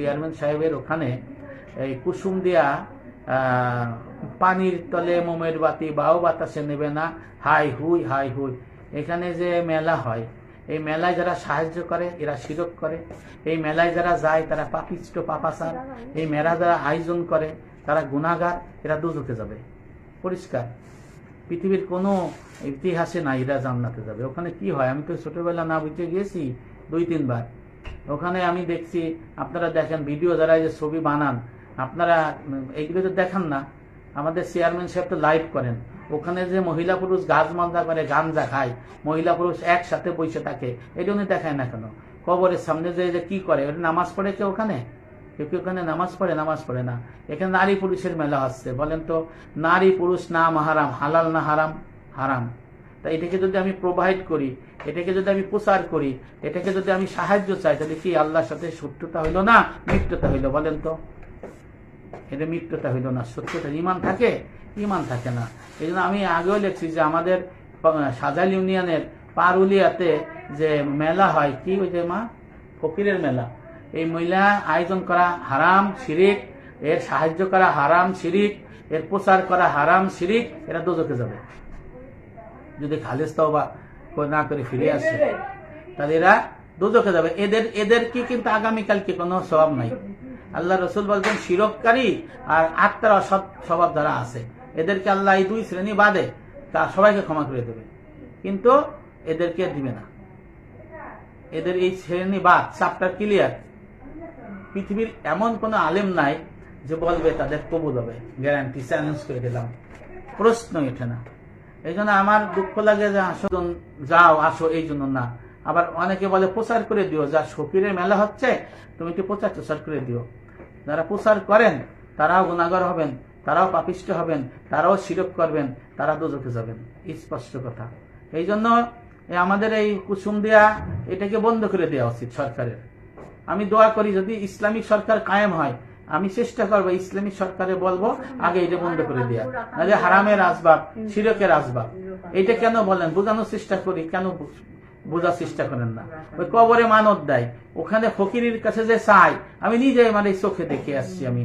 Chairman সাহেবের ওখানে এই কুসুম দিয়া পানির তলে মোমের বাতি, বাও বাতাসে নেবে না, হাই হুই হাই হুই। এখানে যে মেলা হয়, এই মেলায় যারা সাহায্য করে, এরা শিরক করে। এই মেলায় যারা যায়, তারা পাপিষ্ট পাপাসার এই মেলা যারা আয়োজন করে, তারা গুণাগার এরা দুজকে যাবে। পরিষ্কার। পৃথিবীর কোনো ইতিহাসে নাই, এরা জান্নাতে যাবে। ওখানে কি হয়? আমি তো ছোটবেলা না বুঝতে গিয়েছি, দুই তিনবার। ওখানে আমি দেখছি, আপনারা দেখেন ভিডিও যারা যে ছবি বানান, আপনারা এইগুলো তো দেখান না। আমাদের চেয়ারম্যান সাহেব তো লাইভ করেন। ওখানে যে মহিলা পুরুষ গাছ মন্দা করে, গাঞ্জা খায়, মহিলা পুরুষ একসাথে বসে থাকে এটা উনি দেখায় না কেন? কবরের সামনে যে যে কি করে ওটা নামাজ পড়ে কেউ ওখানে? কেউ কেউ ওখানে নামাজ পড়ে? নামাজ পড়ে না। এখানে নারী পুরুষের মেলা আসছে, বলেন তো, নারী পুরুষ নাম হারাম হালাল না হারাম? হারাম। তা এটাকে যদি আমি প্রোভাইড করি, এটাকে যদি আমি প্রচার করি, এটাকে যদি আমি সাহায্য চাই, তাহলে কি আল্লাহর সাথে শত্রুতা হইল না মিত্রতা হইল বলেন তো? এটা মিত্রতা হইল না সত্যতা ইমান থাকে? ইমান থাকে না। এই জন্য আমি আগেও লিখছি যে আমাদের সাজাইল ইউনিয়নের পারুলিয়াতে যে মেলা হয়, কি ওই যে মা? ফকিরের মেলা। এই মহিলা আয়োজন করা হারাম শিরিক, এর সাহায্য করা হারাম শিরিক, এর প্রচার করা হারাম শিরিক, এরা দুজকে যাবে। যদি খালিজ তওবা না করে ফিরে আসে তাহলে এরা দুজকে যাবে। এদের এদের কি কিন্তু আগামীকালকে কোনো স্বভাব নাই। আল্লাহ রসুল বলছেন শিরককারী আর আত্মার অসৎ স্বভাব যারা আছে এদেরকে আল্লাহ এই দুই শ্রেণি বাদে তা সবাইকে ক্ষমা করে দেবে। কিন্তু এদেরকে দিবে না। এদের এই শ্রেণি বাদ চাপটার ক্লিয়ার পৃথিবীর এমন কোনো আলেম নাই যে বলবে তাদের কবুল হবে। গ্যারান্টি চ্যালেঞ্জ করে দিলাম। প্রশ্ন ওঠে না। এই জন্য আমার দুঃখ লাগে যে, আসো যাও, আসো, এই জন্য না। আবার অনেকে বলে, প্রচার করে দিও, যা শফিরের মেলা হচ্ছে, তুমি একটু প্রচার প্রচার করে দিও। যারা প্রচার করেন, তারাও গুণাগর হবেন, তারাও পাপিষ্ট হবেন, তারাও শিরক করবেন, তারা দুজকে যাবেন। স্পষ্ট কথা। এই জন্য আমাদের এই কুসুম দেয়া, এটাকে বন্ধ করে দেওয়া উচিত সরকারের। আমি দোয়া করি, যদি ইসলামিক সরকার কায়েম হয় আমি চেষ্টা করব ইসলামিক সরকারে বলব, আগে এটা বন্ধ করে দেওয়া হারামের আসবাব সিরকের আসবাব। এটা কেন বলেন? বোঝানোর চেষ্টা করি, কেন বোঝার চেষ্টা করেন না? ওই কবরে মানত দেয়। ওখানে ফকিরের কাছে যে চাই আমি নিজে মানে চোখে দেখে আসছি আমি।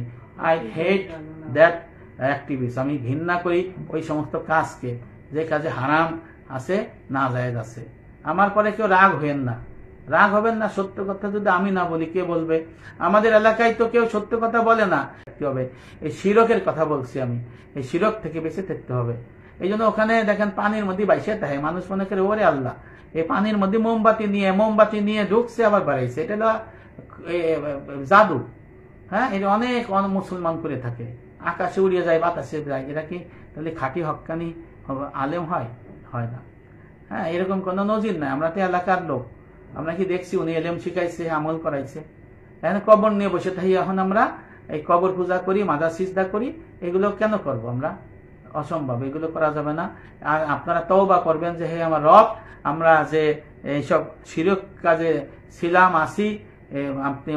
আই হেট দ্যাট অ্যাক্টিভিস্ট আমি ঘৃণা করি ওই সমস্ত কাজকে। যে কাজে হারাম আছে, না জায়েজ আছে। আমার পরে কেউ রাগ হইেন না। রাগ হবেন না, সত্য কথা যদি আমি না বলি, কে বলবে? আমাদের এলাকায় তো কেউ সত্য কথা বলে না। কি হবে। এই শিরকের কথা বলছি আমি। এই শিরক থেকে বেঁচে থাকতে হবে। এই জন্য ওখানে দেখেন পানির মধ্যে বাইসে থাকে মানুষ মনে করে, ওরে আল্লাহ! এই পানির মধ্যে মোমবাতি নিয়ে মোমবাতি নিয়ে ঢুকছে আবার বাড়াইছে। এটা জাদু। হ্যাঁ? এটা অনেক অন- মুসলমান করে থাকে। আকাশে উড়িয়ে যায়, বাতাসে যায়। এরা কি? তাহলে খাঁটি হক্কানি হবে- আলেম হয়? হয় না। হ্যাঁ এরকম কোনো নজির নাই। আমরা তো এলাকার লোক। আমরা কি দেখছি? উনি এলেম শিখাইছে, আমল করাইছে। এখন কবর নিয়ে বসে থাকি। এখন আমরা এই কবর পূজা করি মাদা সিজদা করি, এগুলো কেন করব আমরা? অসম্ভব, এগুলো করা যাবে না। আর আপনারা তওবা করবেন যে, হে আমার রব, আমরা যে এইসব শিরক কাজে ছিলাম, আসি আপনি